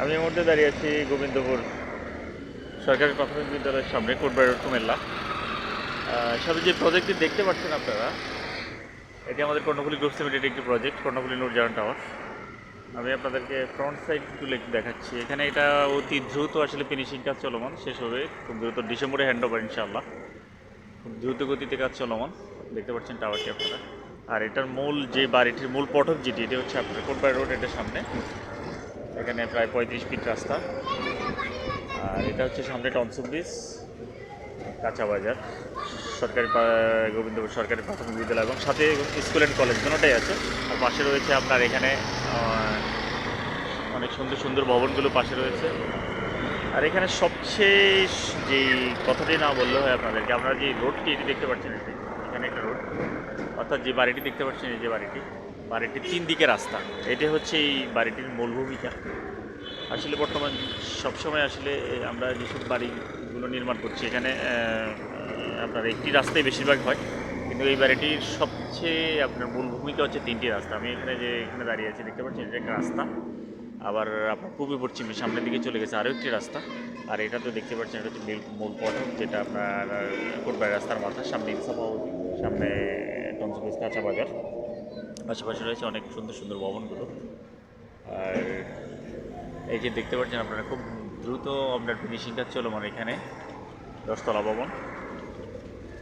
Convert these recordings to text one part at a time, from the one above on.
আমি এই মুহূর্তে দাঁড়িয়ে আছি গোবিন্দপুর সরকারি প্রাথমিক বিদ্যালয়ের সামনে, কোটবাড়ি কুমিল্লা। সাথে যে প্রজেক্টটি দেখতে পাচ্ছেন আপনারা, এটি আমাদের কর্ণফুলি গ্রুপ লিমিটেড একটি প্রজেক্ট কর্ণফুলি নুরজাহান টাওয়ার আমি আপনাদেরকে ফ্রন্ট সাইড তুলে দেখাচ্ছি। এখানে এটা অতি দ্রুত আসলে ফিনিশিং কাজ চলমান, শেষ হবে খুব দ্রুত ডিসেম্বরে হ্যান্ড ওভার ইনশাআল্লাহ। খুব দ্রুত গতিতে কাজ চলমান, দেখতে পাচ্ছেন টাওয়ারটি আপনারা। আর এটার মূল যে বাড়িটির মূল পটক যেটি, এটি হচ্ছে আপনার কোটবাড়ি রোড এটার সামনে। এখানে প্রায় পঁয়ত্রিশ ফিট রাস্তা। আর এটা হচ্ছে সামনে টনসুপ ব্রিজ কাঁচা বাজার। সরকারি গোবিন্দপুর সরকারি প্রাথমিক বিদ্যালয় এবং সাথে স্কুল অ্যান্ড কলেজ দুটোটাই আছে। আর পাশে রয়েছে আপনার এখানে অনেক সুন্দর সুন্দর ভবনগুলো পাশে রয়েছে। আর এখানে সবচেয়ে যেই কথাটি না বললে হয় আপনাদেরকে, আপনারা যে রোডটি এটি দেখতে পাচ্ছেন এটি এখানে একটা রোড অর্থাৎ যে বাড়িটি দেখতে পাচ্ছেন এই যে বাড়িটি বাড়িটির তিন দিকে রাস্তা। এটি হচ্ছে এই বাড়িটির মূল ভূমিকা। আসলে বর্তমান সবসময় আসলে আমরা যেসব বাড়িগুলো নির্মাণ করছি, এখানে আপনার একটি রাস্তায় বেশিরভাগ হয়। কিন্তু এই বাড়িটির সবচেয়ে আপনার মূল ভূমিকা হচ্ছে তিনটি রাস্তা। আমি এখানে যে, এখানে দাঁড়িয়ে আছি, দেখতে পাচ্ছি এটা একটা রাস্তা। আবার আপনার পূর্ব পশ্চিমে সামনের দিকে চলে গেছে আরও একটি রাস্তা। আর এটা তো দেখতে পাচ্ছেন, এটা হচ্ছে মূল পথ, যেটা আপনার কোটবাড়ি রাস্তার মাথা, সামনে ইনসাফ হাউজিং, সামনে টনসুবিস কাঁচা বাজার। আশেপাশে রয়েছে অনেক সুন্দর সুন্দর ভবনগুলো। আর এই যে দেখতে পাচ্ছেন আপনারা, খুব দ্রুত আপনার ফিনিশিং কাজ চলমান এখানে, দশতলা ভবন।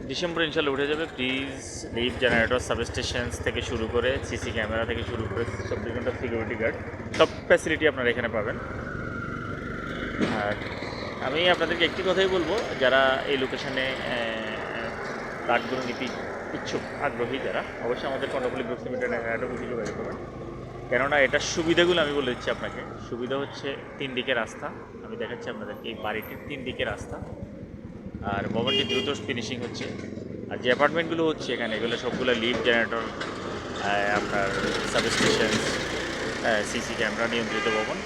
ডিসেম্বর ইনশাল্লাহ উঠে যাবে। প্লিজ লিভ জেনারেটর সাবস্টেশনস থেকে শুরু করে সিসি ক্যামেরা থেকে শুরু করে চব্বিশ ঘণ্টা সিকিউরিটি গার্ড সব ফ্যাসিলিটি আপনারা এখানে পাবেন। আর আমি আপনাদেরকে একটি কথাই বলব, যারা এই লোকেশানে কার্ডগুলো নিতে ইচ্ছুক আগ্রহী যারা, অবশ্যই আমাদের কর্ণফুলি গ্রুপ লিমিটেড অফিসে যোগাযোগ করবেন। কেননা এটার সুবিধাগুলো আমি বলে দিচ্ছি আপনাকে। সুবিধা হচ্ছে তিন দিকে রাস্তা। আমি দেখাচ্ছি আপনাদেরকে এই বাড়িটির তিন দিকে রাস্তা। আর ভবনটি দ্রুত ফিনিশিং হচ্ছে। আর যে অ্যাপার্টমেন্টগুলো হচ্ছে এখানে, এগুলো সবগুলো লিফট জেনারেটর আপনার সাবস্টেশন সিসি ক্যামেরা নিয়ন্ত্রিত ভবন।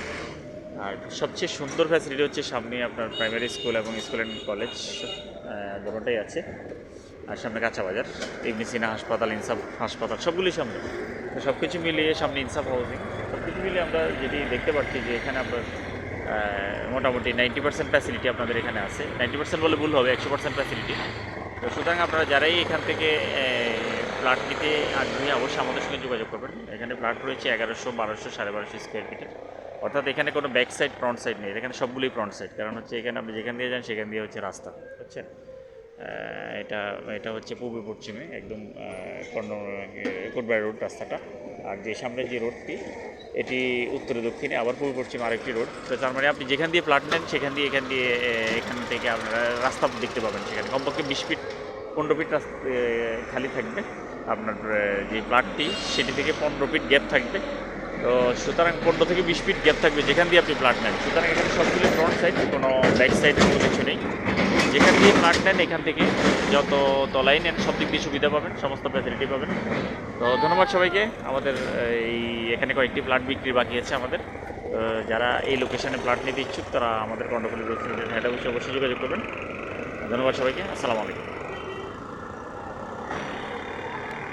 আর সবচেয়ে সুন্দর ফ্যাসিলিটি হচ্ছে সামনে আপনার প্রাইমারি স্কুল এবং স্কুল অ্যান্ড কলেজ দুটোটাই আছে। আর সামনে কাঁচা বাজার ইবনি সিনা হাসপাতাল, ইনসাফ হাসপাতাল সবগুলোই সামনে। তো সব কিছু মিলিয়ে সামনে ইনসাফ হাউজিং সব কিছু মিলিয়ে আমরা যেটি দেখতে পাচ্ছি যে এখানে আপনার মোটামুটি নাইনটি পার্সেন্ট ফ্যাসিলিটি আপনাদের এখানে আছে। নাইনটি পার্সেন্ট বলে ভুল হবে, একশো পার্সেন্ট ফ্যাসিলিটি তো সুতরাং আপনারা যারাই এখান থেকে ফ্ল্যাট নিতে আগ্রহী, অবশ্যই আমাদের সঙ্গে যোগাযোগ করবেন। এখানে ফ্ল্যাট রয়েছে এগারোশো, বারোশো, সাড়ে বারোশো স্কোয়ার ফিটের অর্থাৎ এখানে কোনো ব্যাক সাইড ফ্রন্ট সাইড নেই। এখানে সবগুলোই ফ্রন্ট সাইড কারণ হচ্ছে এখানে আপনি যেখান দিয়ে যান, সেখান দিয়ে হচ্ছে রাস্তা। বুঝছেন? এটা এটা হচ্ছে পূর্ব পশ্চিমে, একদম কর্ণ কোটবাড়ি রোড রাস্তাটা। আর যে সামনে যে রোডটি, এটি উত্তরে দক্ষিণে, আবার পূর্ব পশ্চিমে আরেকটি রোড। তো তার মানে আপনি যেখান দিয়ে প্লাট নেন, সেখান দিয়ে, এখান দিয়ে এখান থেকে আপনারা রাস্তা দেখতে পাবেন সেখানে। কমপক্ষে বিশ ফিট, পনেরো ফিট রাস্তা খালি থাকবে। আপনার যে প্লাটটি সেটি থেকে পনেরো ফিট গ্যাপ থাকবে। তো সুতরাং পনেরো থেকে বিশ ফিট গ্যাপ থাকবে যেখান দিয়ে আপনি প্লাট নেন। সুতরাং এখানে সবগুলো ফ্রন্ট সাইড কোনো ব্যাক সাইড কোনো কিছু নেই। যেখান দিয়ে কার্ড নেন, এখান থেকে যত তলাই নেন, সব দিক দিয়ে সুবিধা পাবেন, সমস্ত ফ্যাসিলিটি পাবেন। তো ধন্যবাদ সবাইকে। আমাদের এই এখানে কয়েকটি ফ্ল্যাট বিক্রি বাকি আছে আমাদের। যারা এই লোকেশানে ফ্ল্যাট নিতে ইচ্ছুক, তারা আমাদের কন্ডকুলি হেড অবশ্যই অবশ্যই যোগাযোগ করবেন। ধন্যবাদ সবাইকে। আসসালামু আলাইকুম।